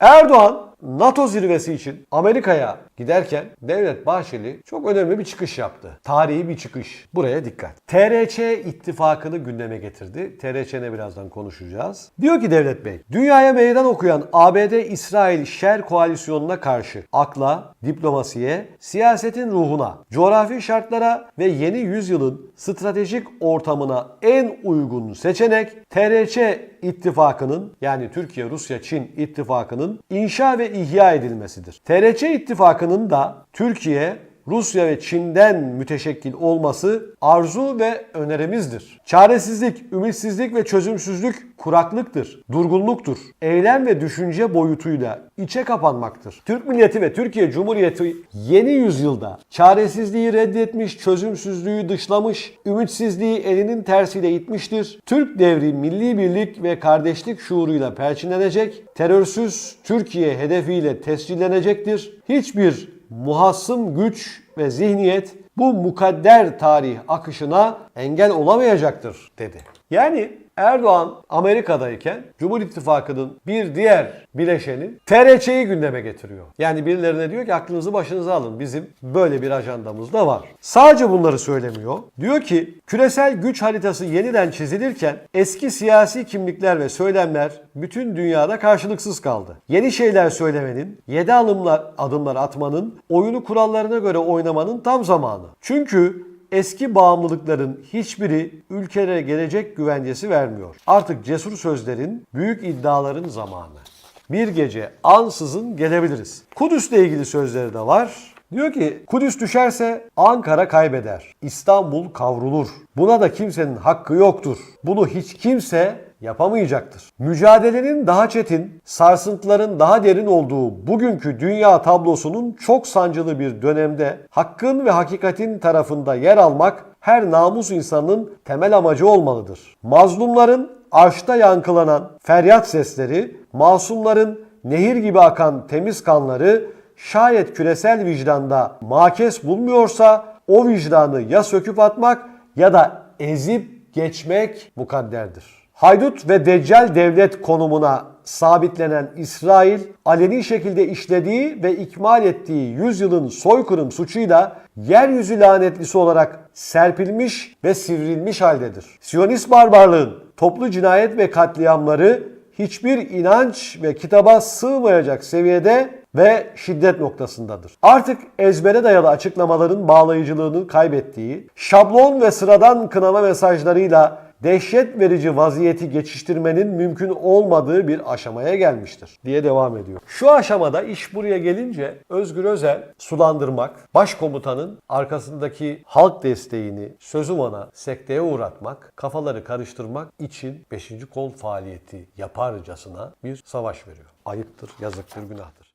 Erdoğan NATO zirvesi için Amerika'ya giderken Devlet Bahçeli çok önemli bir çıkış yaptı. Tarihi bir çıkış. Buraya dikkat. TRC ittifakını gündeme getirdi. TRC ne birazdan konuşacağız. Diyor ki Devlet Bey, dünyaya meydan okuyan ABD-İsrail şer koalisyonuna karşı akla, diplomasiye, siyasetin ruhuna, coğrafi şartlara ve yeni yüzyılın stratejik ortamına en uygun seçenek TRC ittifakının yani Türkiye, Rusya, Çin ittifakının inşa ve ihya edilmesidir. TRC ittifakının da Türkiye, Rusya ve Çin'den müteşekkil olması arzu ve önerimizdir. Çaresizlik, ümitsizlik ve çözümsüzlük kuraklıktır, durgunluktur. Eylem ve düşünce boyutuyla içe kapanmaktır. Türk milleti ve Türkiye Cumhuriyeti yeni yüzyılda çaresizliği reddetmiş, çözümsüzlüğü dışlamış, ümitsizliği elinin tersiyle itmiştir. Türk devri milli birlik ve kardeşlik şuuruyla perçinlenecek, terörsüz Türkiye hedefiyle tescillenecektir. Hiçbir muhassım güç ve zihniyet bu mukadder tarih akışına engel olamayacaktır dedi. Yani Erdoğan Amerika'dayken Cumhur İttifakı'nın bir diğer bileşeni TRC'yi gündeme getiriyor. Yani birilerine diyor ki aklınızı başınıza alın bizim böyle bir ajandamız da var. Sadece bunları söylemiyor. Diyor ki küresel güç haritası yeniden çizilirken eski siyasi kimlikler ve söylemler bütün dünyada karşılıksız kaldı. Yeni şeyler söylemenin, yedi adımlar, adımlar atmanın, oyunu kurallarına göre oynamanın tam zamanı. Çünkü eski bağımlılıkların hiçbiri ülkelere gelecek güvencesi vermiyor. Artık cesur sözlerin, büyük iddiaların zamanı. Bir gece ansızın gelebiliriz. Kudüs'le ilgili sözleri de var. Diyor ki Kudüs düşerse Ankara kaybeder. İstanbul kavrulur. Buna da kimsenin hakkı yoktur. Bunu hiç kimse yapamayacaktır. Mücadelenin daha çetin, sarsıntıların daha derin olduğu bugünkü dünya tablosunun çok sancılı bir dönemde hakkın ve hakikatin tarafında yer almak her namus insanının temel amacı olmalıdır. Mazlumların arşta yankılanan feryat sesleri, masumların nehir gibi akan temiz kanları şayet küresel vicdanda makes bulmuyorsa o vicdanı ya söküp atmak ya da ezip geçmek mukadderdir. Haydut ve Deccal devlet konumuna sabitlenen İsrail, aleni şekilde işlediği ve ikmal ettiği yüzyılın soykırım suçuyla yeryüzü lanetlisi olarak serpilmiş ve sivrilmiş haldedir. Siyonist barbarlığın toplu cinayet ve katliamları hiçbir inanç ve kitaba sığmayacak seviyede ve şiddet noktasındadır. Artık ezbere dayalı açıklamaların bağlayıcılığını kaybettiği, şablon ve sıradan kınama mesajlarıyla dehşet verici vaziyeti geçiştirmenin mümkün olmadığı bir aşamaya gelmiştir diye devam ediyor. Şu aşamada iş buraya gelince Özgür Özel sulandırmak, başkomutanın arkasındaki halk desteğini sözümana sekteye uğratmak, kafaları karıştırmak için 5. kol faaliyeti yaparcasına bir savaş veriyor. Ayıptır, yazıktır, günahtır.